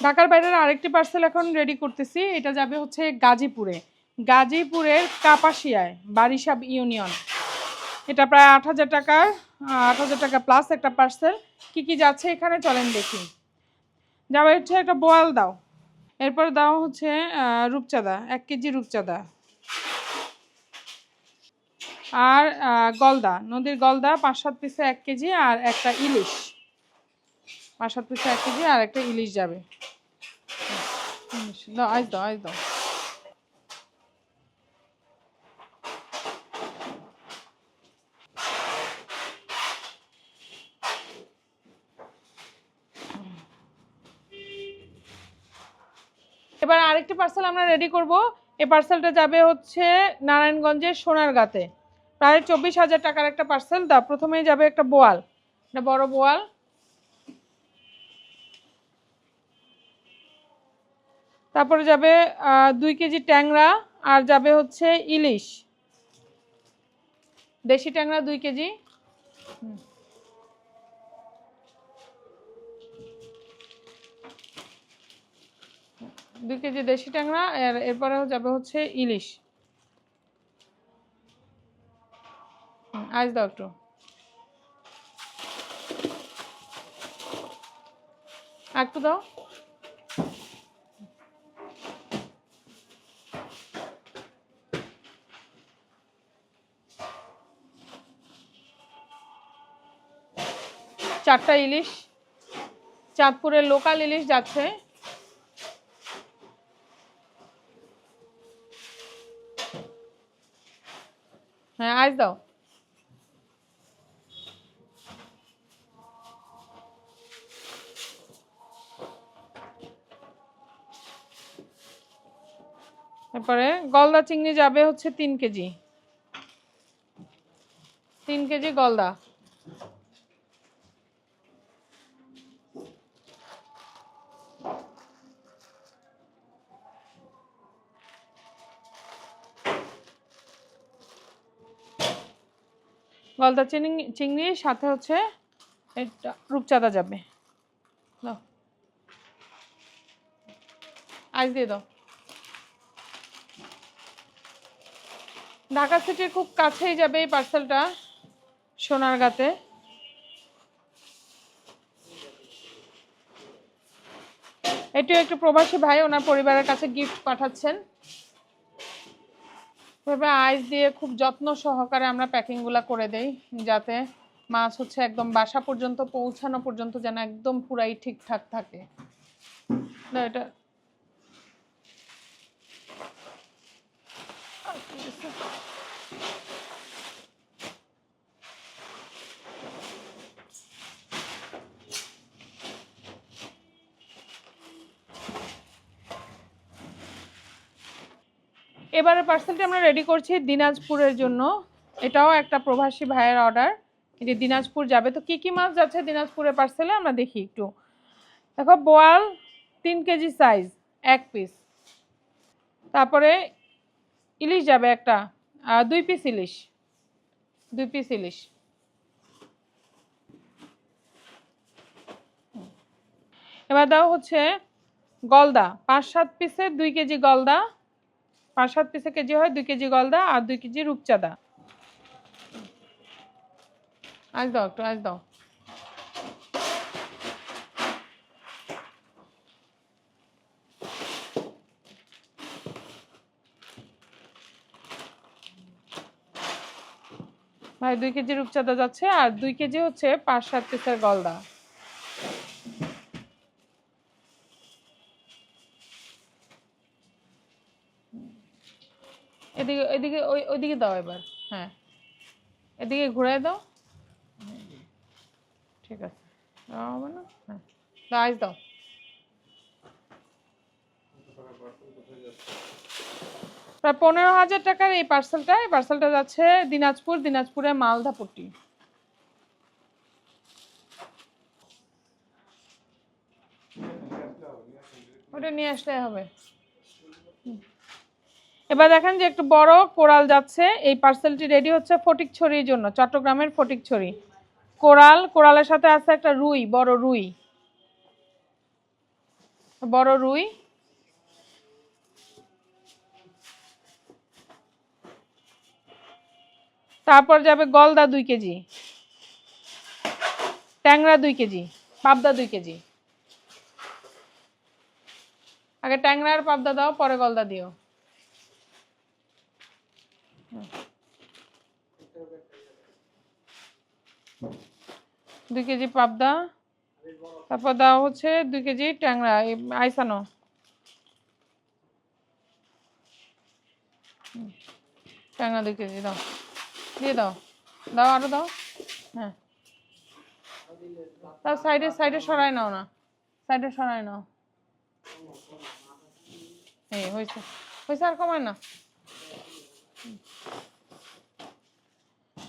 ঢাকার বাইরের আরেকটি পার্সেল এখন রেডি করতেছি। এটা যাবে হচ্ছে গাজীপুরে। গাজীপুরের কাপাসিয়ায় বারিসাব ইউনিয়ন। এটা প্রায় আট হাজার টাকা, আট হাজার টাকা প্লাস একটা পার্সেল কি কি যাচ্ছে এখানে চলেন দেখি। যাবে হচ্ছে একটা বোয়াল দাও। এরপর দাও হচ্ছে রূপচাঁদা, এক কেজি রূপচাঁদা। আর গলদা, নদীর গলদা পাঁচ সাত পিসে এক কেজি আর একটা ইলিশ। পাঁচ সাত পিসে এক কেজি আর একটা ইলিশ যাবে। দাও, আইস দাও আইস দাও। এবার আরেকটি পার্সেল আমরা রেডি করব। এই পার্সেলটা যাবে হচ্ছে নারায়ণগঞ্জের সোনারগাঁতে। প্রায় চব্বিশ হাজার টাকার একটা পার্সেল দা, প্রথমেই যাবে একটা বোয়াল। একটা বড় বোয়াল। তারপরে যাবে দুই কেজি ট্যাংরা আর যাবে হচ্ছে ইলিশ। দেশি ট্যাংরা দুই কেজি। দুই কেজি দেশি ট্যাংরা, আর এরপরেও যাবে হচ্ছে ইলিশ। আজ দাও একটু। একটু দাও। চারটা ইলিশ, চাঁদপুরের লোকাল ইলিশ যাচ্ছে। হ্যাঁ আজ দাও। তারপরে গলদা চিংড়ি যাবে হচ্ছে তিন কেজি। তিন কেজি গলদা। গলদা চিংড়ি চিংড়ির সাথে হচ্ছে এটা রূপচাঁদা যাবে। দাও। আইস দিয়ে দাও। ঢাকা সিটির খুব কাছেই যাবে এই পার্সেলটা সোনারগাঁতে এটিও একটু প্রবাসী ভাই, ওনার পরিবারের কাছে গিফট পাঠাচ্ছেন। এভাবে আইস দিয়ে খুব যত্ন সহকারে আমরা প্যাকিংগুলো করে দেই, যাতে মাছ হচ্ছে একদম বাসা পর্যন্ত পৌঁছানো পর্যন্ত যেন একদম পুরাই ঠিকঠাক থাকে। এটা এবারে পার্সেলটি আমরা রেডি করছি দিনাজপুরের জন্য। এটাও একটা প্রবাসী ভাইয়ের অর্ডার যে দিনাজপুর যাবে। তো কি কি মাছ যাচ্ছে দিনাজপুরের পার্সেলে আমরা দেখি একটু। দেখো, বোয়াল তিন কেজি সাইজ এক পিস তারপরে ইলিশ যাবে একটা দুই পিস ইলিশ। দুই পিস ইলিশ। এবার দাও হচ্ছে গলদা, পাঁচ সাত পিসের দুই কেজি গলদা। পাঁচ সাত পিসে কেজি হয়, দুই কেজি গলদা আর দুই কেজি রূপচাঁদা। আজ দাও একটু, আজ দাও। ভাই, দুই কেজি রূপচাঁদা যাচ্ছে আর দুই কেজি হচ্ছে পাঁচ সাত পিসের গলদা। এদিকে এদিকে ওই, ওইদিকে দাও এবার। হ্যাঁ। এদিকে ঘুরাই দাও। ঠিক আছে। দেওয়া হবে না? হ্যাঁ। দাও, আইস দাও। প্রায় পনেরো হাজার টাকার এই পার্সেলটা এই পার্সেলটা যাচ্ছে দিনাজপুর দিনাজপুরে মালদাপট্টি। ওটা নিয়ে আসলে হবে। হুম। এবার দেখেন যে একটু বড় কোরাল যাচ্ছে, এই পার্সেলটি রেডি হচ্ছে ফটিকছড়ির জন্য, চট্টগ্রামের ফটিকছড়ি কোরাল, কোরালের সাথে আছে একটা রুই, বড় রুই। বড় রুই। তারপর যাবে গলদা দুই কেজি। ট্যাংরা দুই কেজি, পাবদা দুই কেজি। আগে ট্যাংরা আর পাবদা দাও, পরে গলদা দিও। দুই কেজি পাবদা, তারপর দাও হচ্ছে দুই কেজি ট্যাংরা আইসানো। ট্যাংরা দুই কেজি, দাও। দিয়ে দাও। দাও আরও দাও। হ্যাঁ। তাও সাইডে সাইডে সরাই নাও না। সাইডে সরাই নাও। এই, হয়েছে। হয়েছে আর কমায় না।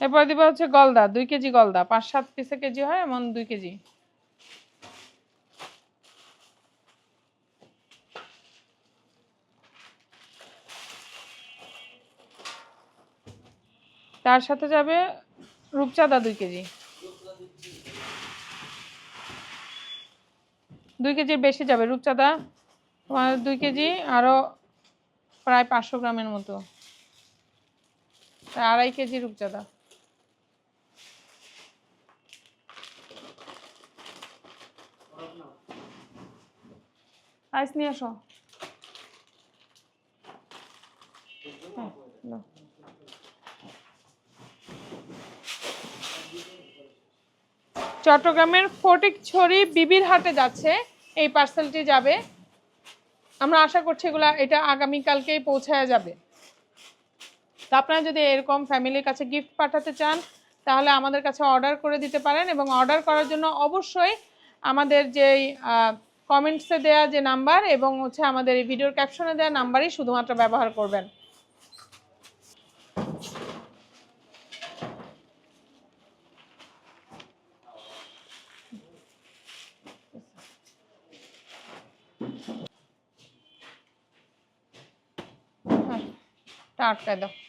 এরপর দিবা হচ্ছে গলদা, দুই কেজি গলদা, পাঁচ সাত পিসে কেজি হয়, এমন দুই কেজি। তার সাথে যাবে রূপচাঁদা দুই কেজি। দুই কেজির বেশি যাবে রূপচাঁদা দুই কেজি আরও প্রায় পাঁচশো গ্রামের মতো। আড়াই কেজি রূপচাঁদা। আইস নিয়ে আসো। হ্যাঁ। চট্টগ্রামের ফটিকছড়ি বিবির হাটে যাচ্ছে, এই পার্সেলটি যাবে। আমরা আশা করছি এগুলা এটা আগামীকালকেই পৌঁছায় যাবে। তো আপনারা যদি এরকম ফ্যামিলির কাছে গিফট পাঠাতে চান তাহলে আমাদের কাছে অর্ডার করে দিতে পারেন এবং অর্ডার করার জন্য অবশ্যই আমাদের যেই কমেন্টসে দেওয়া যে নাম্বার এবং হচ্ছে আমাদের এই ভিডিওর ক্যাপশনে দেওয়া নাম্বারই শুধুমাত্র ব্যবহার করবেন হ্যাঁ, আটকায় দাও ব্যাস।